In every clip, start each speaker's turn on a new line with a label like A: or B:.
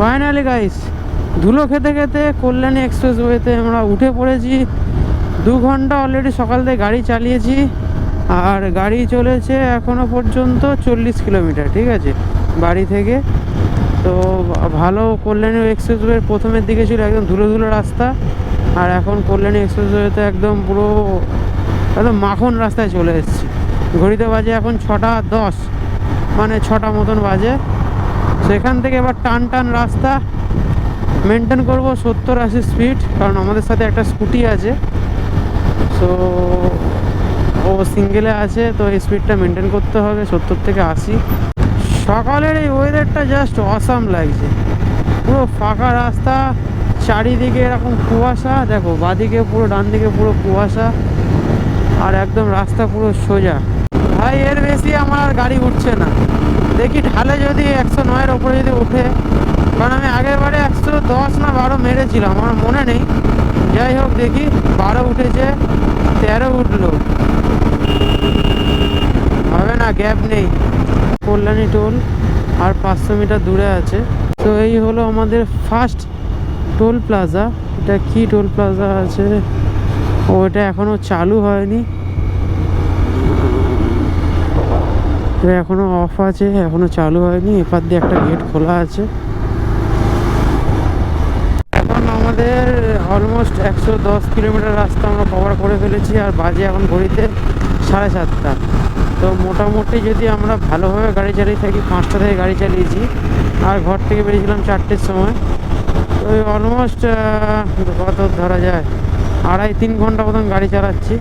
A: Finally guys ধুলো খেতে খেতে কল্যাণী এক্সপ্রেস ওয়েতে আমরা উঠে পড়েছি। দু ঘণ্টা অলরেডি সকাল থেকে গাড়ি চালিয়েছি, আর গাড়ি চলেছে এখনও পর্যন্ত চল্লিশ কিলোমিটার, ঠিক আছে, বাড়ি থেকে। তো ভালো কল্যাণী এক্সপ্রেস ওয়ের প্রথমের দিকে ছিল একদম ধুলো ধুলো রাস্তা, আর এখন কল্যাণী এক্সপ্রেস ওয়েতে একদম পুরো একদম মাখন রাস্তায় চলে এসেছি। ঘড়িতে বাজে এখন ছটা দশ মানে ছটা মতন বাজে। সেখান থেকে এবার টান টান রাস্তা মেনটেন করব সত্তর আশি স্পিড কারণ আমাদের সাথে একটা স্কুটি আছে। সো ও সিঙ্গেলে আছে, তো এই স্পিডটা মেনটেন করতে হবে, সত্তর থেকে আশি। সকালের এই ওয়েদারটা জাস্ট অসাম লাগছে। পুরো ফাঁকা রাস্তা, চারিদিকে এরকম কুয়াশা, দেখো বাদিকে পুরো ডান দিকে পুরো কুয়াশা, আর একদম রাস্তা পুরো সোজা। ভাই, এর বেশি আমার আর গাড়ি উঠছে না। দেখি ঢালে যদি একশো নয়ের ওপরে যদি উঠে কারণ আমি আগের বারে একশো দশ না বারো মেরেছিলাম, আমার মনে নেই। যাই হোক, দেখি বারো উঠেছে, তেরো উঠল। হবে না, গ্যাপ নেই। কল্যাণী টোল আর পাঁচশো মিটার দূরে আছে। তো এই হলো আমাদের ফার্স্ট টোল প্লাজা এটা কি টোল প্লাজা আছে? ও, এটা এখনও চালু হয়নি। এটা এখনও অফ আছে, এখনও চালু হয়নি, এপার দিয়ে একটা গেট খোলা আছে। এখন আমাদের অলমোস্ট একশো দশ কিলোমিটার রাস্তা আমরা কভার করে ফেলেছি, আর বাজে এখন ঘড়িতে সাড়ে সাতটা। তো মোটামুটি যদি আমরা ভালোভাবে গাড়ি চালিয়ে থাকি, পাঁচটা থেকে গাড়ি চালিয়েছি, আর ঘর থেকে বেরিয়েছিলাম চারটের সময়, তো অলমোস্ট কত ধরা যায় আড়াই তিন ঘণ্টা মতন গাড়ি চালাচ্ছি।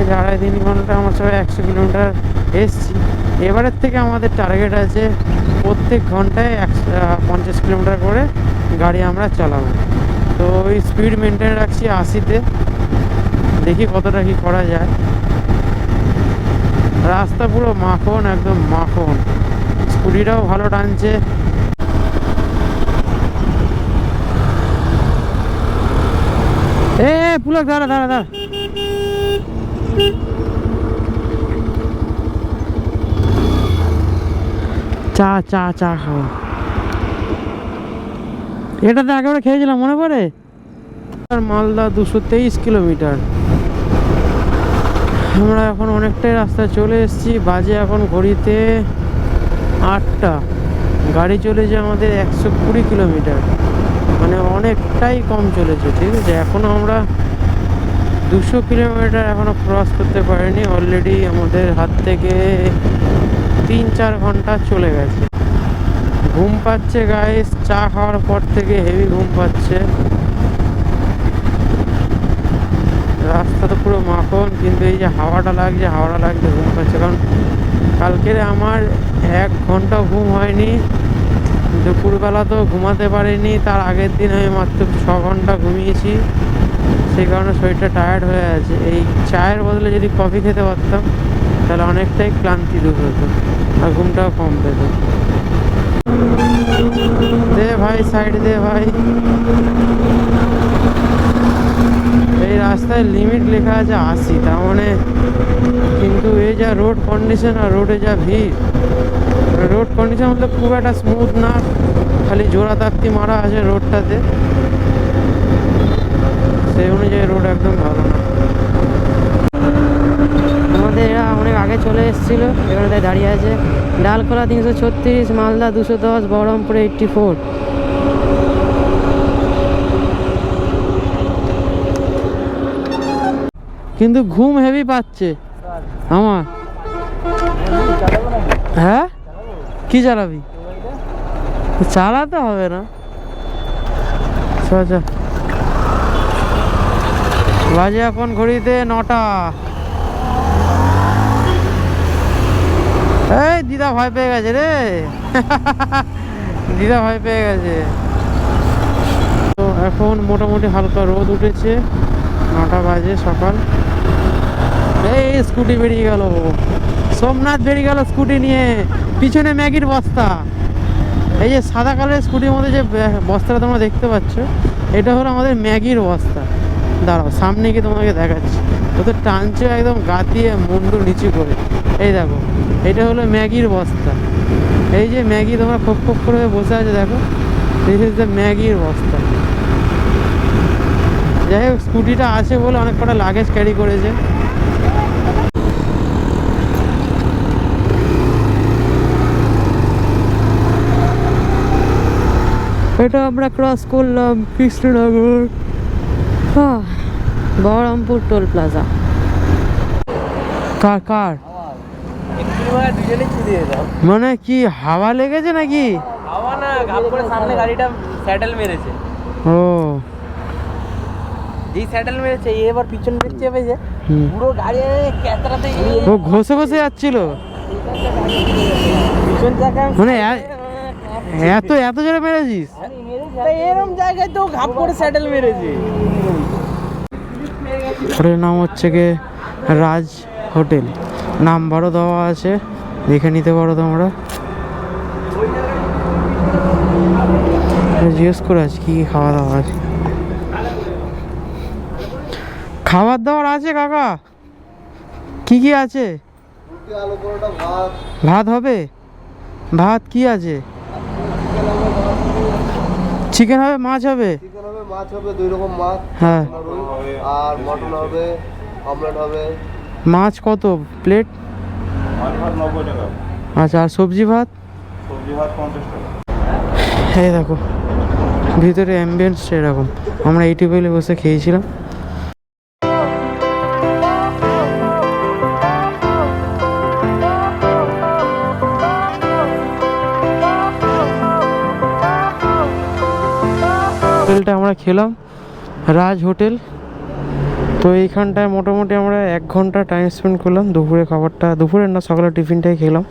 A: আছে আড়াই তিন ঘণ্টা আমার সবাই একশো কিলোমিটার এসছি এবারের থেকে আমাদের টার্গেট আছে প্রত্যেক ঘন্টায় একশো পঞ্চাশ কিলোমিটার করে গাড়ি আমরা চালাবো। তো ওই স্পিড মেনটেন রাখছি আশিতে দেখি কতটা কি করা যায়। রাস্তা পুরো মাখন একদম মাখন। স্কুটিটাও ভালো টানছে। এ, পুলক দাঁড়া দাঁড়া দাঁড়া। চা চা চা খাব। এটাতে একেবারে খেয়েছিলাম, মনে পড়ে? মালদা দুশো তেইশ কিলোমিটার। আমরা এখন অনেকটাই রাস্তা চলে এসেছি, বাজে এখন ঘড়িতে আটটা। গাড়ি চলেছে আমাদের একশো কুড়ি কিলোমিটার। মানে অনেকটাই কম চলেছে, ঠিক আছে? এখনও আমরা দুশো কিলোমিটার এখনও ক্রস করতে পারিনি অলরেডি আমাদের হাত থেকে তিন চার ঘণ্টা চলে গেছে। ঘুম পাচ্ছে গাইস চা খাওয়ার পর থেকে হেভি ঘুম পাচ্ছে। রাস্তা তো পুরো মাখন, কিন্তু এই যে হাওয়াটা লাগছে হাওয়াটা লাগছে, ঘুম পাচ্ছে। কারণ কালকের আমার এক ঘণ্টা ঘুম হয়নি, দুপুরবেলা তো ঘুমাতে পারিনি, তার আগের দিন আমি মাত্র ছ ঘণ্টা ঘুমিয়েছি। সেই কারণে শরীরটা টায়ার্ড হয়ে আছে। এই চায়ের বদলে যদি কফি খেতে পারতাম, তাহলে অনেকটাই ক্লান্তি দূর হতো আর ঘুমটাও কম পেত। দে ভাই সাইড দে ভাই। এই রাস্তায় লিমিট লেখা আছে আশি, তার মানে কিন্তু এই যা রোড কন্ডিশন আর রোডে যা ভিড় রোড কন্ডিশন মতলব খুব একটা স্মুথ না, খালি জোড়া তাপ্তি মারা আছে রোডটাতে সেই অনুযায়ী রোড একদম ভালো না। আমাদের এরা অনেক আগে চলে এসেছিল, এখানে তাই দাঁড়িয়ে আছে। ডালখোলা তিনশো ছত্রিশ, মালদা দুশো দশ, বহরমপুর এইট্টি ফোর কিন্তু ঘুম হেভি পাচ্ছে। আমার। হ্যাঁ? কি চালাবি? চালাতে হবে না। আচ্ছা বাজে এখন ঘড়িতে নটা। এই, দিদা ভয় পেয়ে গেছে রে। দিদা ভয় পেয়ে গেছে। তো এখন মোটামুটি হালকা রোদ উঠেছে। নটা বাজে সকাল। এই, স্কুটি বেরিয়ে গেল। সোমনাথ বেরিয়ে গেল স্কুটি নিয়ে। পিছনে ম্যাগির বস্তা। এই যে সাদা কালারের স্কুটির মধ্যে যে বস্তাটা তোমরা দেখতে পাচ্ছ, এটা হলো আমাদের ম্যাগির বস্তা। দাঁড়াও, সামনে গিয়ে তোমাকে দেখাচ্ছি। ও তো টানছে একদম গাতিয়ে মুন্ডু নিচু করে। এই দেখো, এটা হলো ম্যাগির বস্তা। এই যে ম্যাগি তোমরা খোপ খোপ করে বসে আছে, দেখো। দিস ইজ দ্য ম্যাগির বস্তা। যাই হোক, স্কুটিটা আছে বলে অনেক কটা লাগেজ ক্যারি করেছে। এটা আমরা ক্রস করলাম কৃষ্ণনগর। Baharampur toll plaza. কার কার? মানে কি হাওয়া লেগেছে নাকি?
B: হাওয়া না ঘাপ করে সামনে গাড়িটা স্যাডেল মেরেছে
A: ও।
B: যেই স্যাডেল মেরেছে এবার পিছন ব্রেক চেপে যে পুরো গাড়ি ক্যাতরাতে
A: ও ঘষে ঘষে যাচ্ছিল?
B: পিছন চাকা
A: মানে এত এত জোরে মেরেছিস?
B: এরম জায়গায় তো ঘাপ করে স্যাডেল মেরেছে।
A: ওটার নাম হচ্ছে গিয়ে রাজ হোটেল। নাম্বারও দেওয়া আছে, দেখে নিতে পারো তোমরা। জিজ্ঞেস করে আছি কী কী খাওয়া দাওয়া আছে। খাবার দাবার আছে কাকা? কি কি আছে?
C: ভাত
A: হবে? ভাত কি আছে? চিকেন হবে, মাছ হবে?
C: মাছ হবে দুই রকম মাছ
A: হ্যাঁ।
C: আর মটন হবে অমলেট হবে।
A: মাছ কত প্লেট? আচ্ছা আর সবজি ভাত?
D: সবজি ভাত পঞ্চাশ টাকা।
A: এই দেখো ভিতরে অ্যাম্বিয়েন্সটা এরকম আমরা এইটি টেবিলে বসে খেয়েছিলাম। খেলাম, রাজ হোটেল। তো এইখানটায় মোটামুটি আমরা এক ঘণ্টা টাইম স্পেন্ড করলাম, দুপুরে খাবারটা দুপুরের না সকালের টিফিনটাই খেলাম।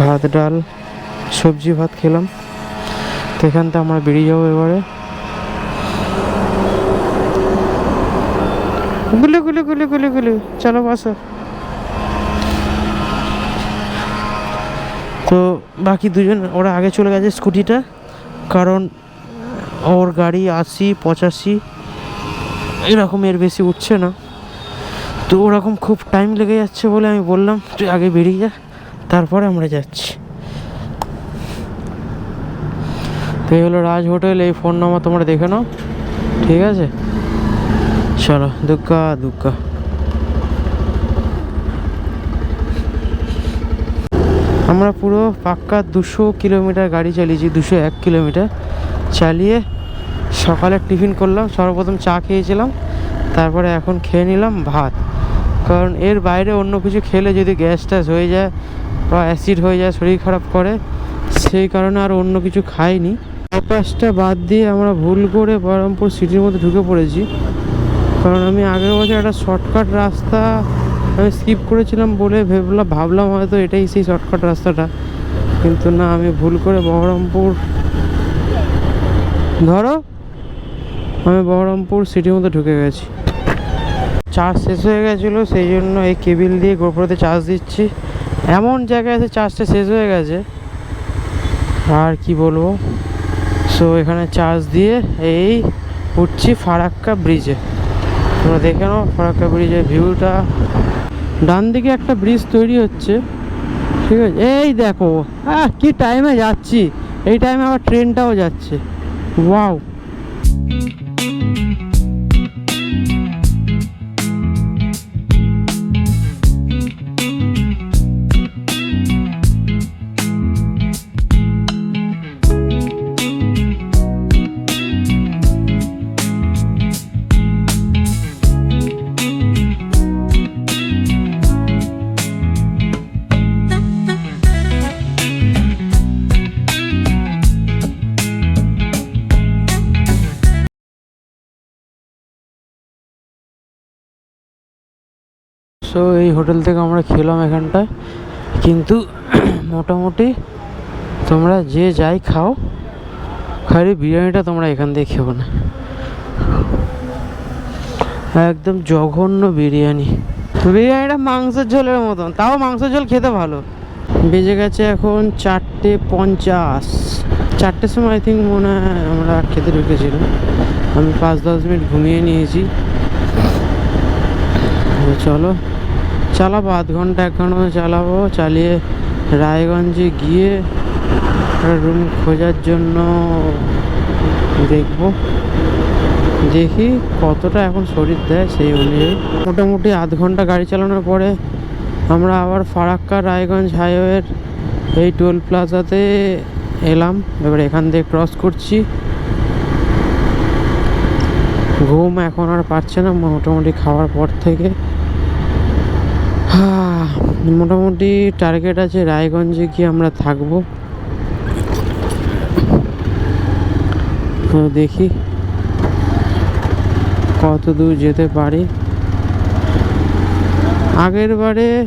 A: ভাত, ডাল, সবজি, ভাত খেলাম। তো এখান থেকে আমরা বেরিয়ে যাব এবারে। গুলি গুলি গুলি গুলি গুলি, চলো বাসো। তো বাকি দুজন, ওরা আগে চলে গেছে স্কুটিটা, কারণ ওর গাড়ি আশি, পঁচাশি, এরকম এর বেশি উঠছে না। তো ওরকম খুব টাইম লেগে যাচ্ছে বলে আমি বললাম, তুই আগে বেরিয়ে যা, তারপরে আমরা যাচ্ছি। তো এই হলো রাজ হোটেল, এই ফোন নাম্বার তোমরা দেখে নাও, ঠিক আছে? চলো, দুগ্গা দুগ্গা। আমরা পুরো পাক্কা দুশো কিলোমিটার গাড়ি চালিয়েছি, দুশো এক কিলোমিটার চালিয়ে সকালে টিফিন করলাম, সর্বপ্রথম চা খেয়েছিলাম, তারপরে এখন খেয়ে নিলাম ভাত। কারণ এর বাইরে অন্য কিছু খেলে যদি গ্যাস ট্যাস হয়ে যায় বা অ্যাসিড হয়ে যায়, শরীর খারাপ করে, সেই কারণে আর অন্য কিছু খাইনি। আকাশটা বাদ দিয়ে আমরা ভুল করে বহরমপুর সিটির মধ্যে ঢুকে পড়েছি। কারণ আমি আগের বছর একটা শর্টকাট রাস্তা আমি স্কিপ করেছিলাম বলে ভেবলাম ভাবলাম হয়তো এটাই সেই শর্টকাট রাস্তাটা। কিন্তু না, আমি ভুল করে বহরমপুর ধরো আমি বহরমপুর সিটির মধ্যে ঢুকে গেছি। চার্জ শেষ হয়ে গেছিল, সেই জন্য এই কেবিল দিয়ে গোপ্রোতে চার্জ দিচ্ছি। এমন জায়গায় এসে চার্জটা শেষ হয়ে গেছে। আর কি বলব? সো এখানে চার্জ দিয়ে এই উঠছি ফারাক্কা ব্রিজে তোমরা দেখে নাও ফারাক্কা ব্রিজের ভিউটা ডান দিকে একটা ব্রিজ তৈরি হচ্ছে। ঠিক আছে? এই দেখো। হ্যাঁ কি টাইমে যাচ্ছি। এই টাইমে আবার ট্রেনটাও যাচ্ছে। ওয়াও সো এই হোটেল থেকে আমরা খেলাম এখানটায়। কিন্তু মোটামুটি তোমরা যে যাই খাও, খালি বিরিয়ানিটা তোমরা এখান থেকে খেও না। একদম জঘন্য বিরিয়ানি। বিরিয়ানিটা মাংসের ঝোলের মতন, তাও মাংসের ঝোল খেতে ভালো। বেজে গেছে এখন চারটে পঞ্চাশ। চারটের সময় আই থিঙ্ক মনে হয় আমরা খেতে ঢুকেছিলাম। আমি পাঁচ দশ মিনিট ঘুমিয়ে নিয়েছি। চলো। চালাবো, আধ ঘণ্টা, এক ঘণ্টা চালাবো, চালিয়ে রায়গঞ্জে গিয়ে রুম খোঁজার জন্য দেখব। দেখি কতটা এখন শরীর দেয় সেই অনুযায়ী। মোটামুটি আধ ঘণ্টা গাড়ি চালানোর পরে আমরা আবার ফারাক্কা রায়গঞ্জ হাইওয়ের এই টোল প্লাজাতে এলাম। এবার এখান থেকে ক্রস করছি। ঘুম এখন আর পাচ্ছে না, মোটামুটি খাওয়ার পর থেকে। মোটামুটি টার্গেট আছে রায়গঞ্জে গিয়ে আমরা থাকব। তো দেখি কত দূর যেতে পারি। আগের বারে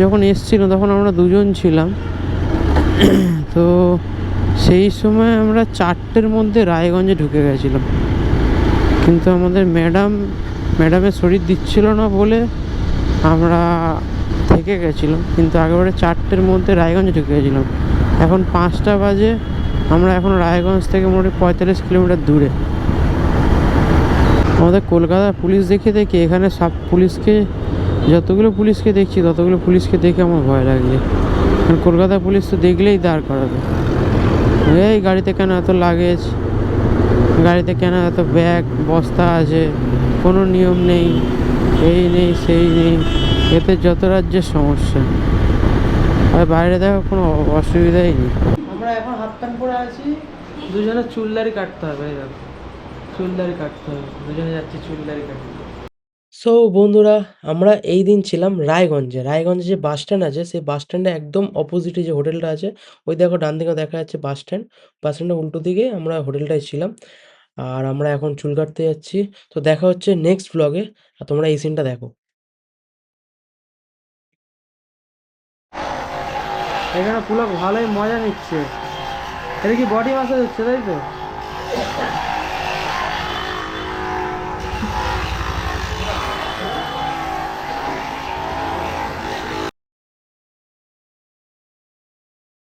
A: যখন এসছিল তখন আমরা দুজন ছিলাম। তো সেই সময় আমরা চারটের মধ্যে রায়গঞ্জে ঢুকে গেছিলাম। কিন্তু আমাদের ম্যাডাম, ম্যাডামের শরীর দিচ্ছিল না বলে আমরা থেকে গেছিলাম, কিন্তু আগেবারে চারটের মধ্যে রায়গঞ্জে ঢুকে গেছিলাম। এখন পাঁচটা বাজে, আমরা এখন রায়গঞ্জ থেকে মোটামুটি পঁয়তাল্লিশ কিলোমিটার দূরে। আমাদের কলকাতার পুলিশ দেখে দেখে, এখানে সব পুলিশকে, যতগুলো পুলিশকে দেখছি, ততগুলো পুলিশকে দেখে আমার ভয় লাগছে। কারণ কলকাতা পুলিশ তো দেখলেই দাঁড় করাবে। এই গাড়িতে কেন এত লাগেজ গাড়িতে কেন এত ব্যাগ বস্তা আছে? কোনো নিয়ম নেই। এই নেই সেই নেই। এতে যত রাজ্যের সমস্যা। আর বাইরে দেখো কোনো অসুবিধাই নেই। আমরা এখন হাফ প্যান্ট পরে আছি। দুজনে চুলদারি কাটতে হবে চুলদারি কাটতে হবে। দুজনে যাচ্ছি চুলদারি কাটতে। সো বন্ধুরা আমরা এই দিন ছিলাম রায়গঞ্জে। রায়গঞ্জে যে বাস স্ট্যান্ড আছে সেই বাস স্ট্যান্ডে একদম অপোজিটে যে হোটেলটা আছে ওই দেখো ডান দিকে দেখা যাচ্ছে বাস স্ট্যান্ড। বাস স্ট্যান্ডের উল্টো দিকে আমরা হোটেলটায় ছিলাম। আর আমরা এখন চুল কাটতে যাচ্ছি। তো দেখা হচ্ছে নেক্সট ব্লগে আর তোমরা এই সিনটা দেখো। এখানে পুলক ভালোই মজা নিচ্ছে। এটা কি বডি মাসাজ হচ্ছে, তাই তো?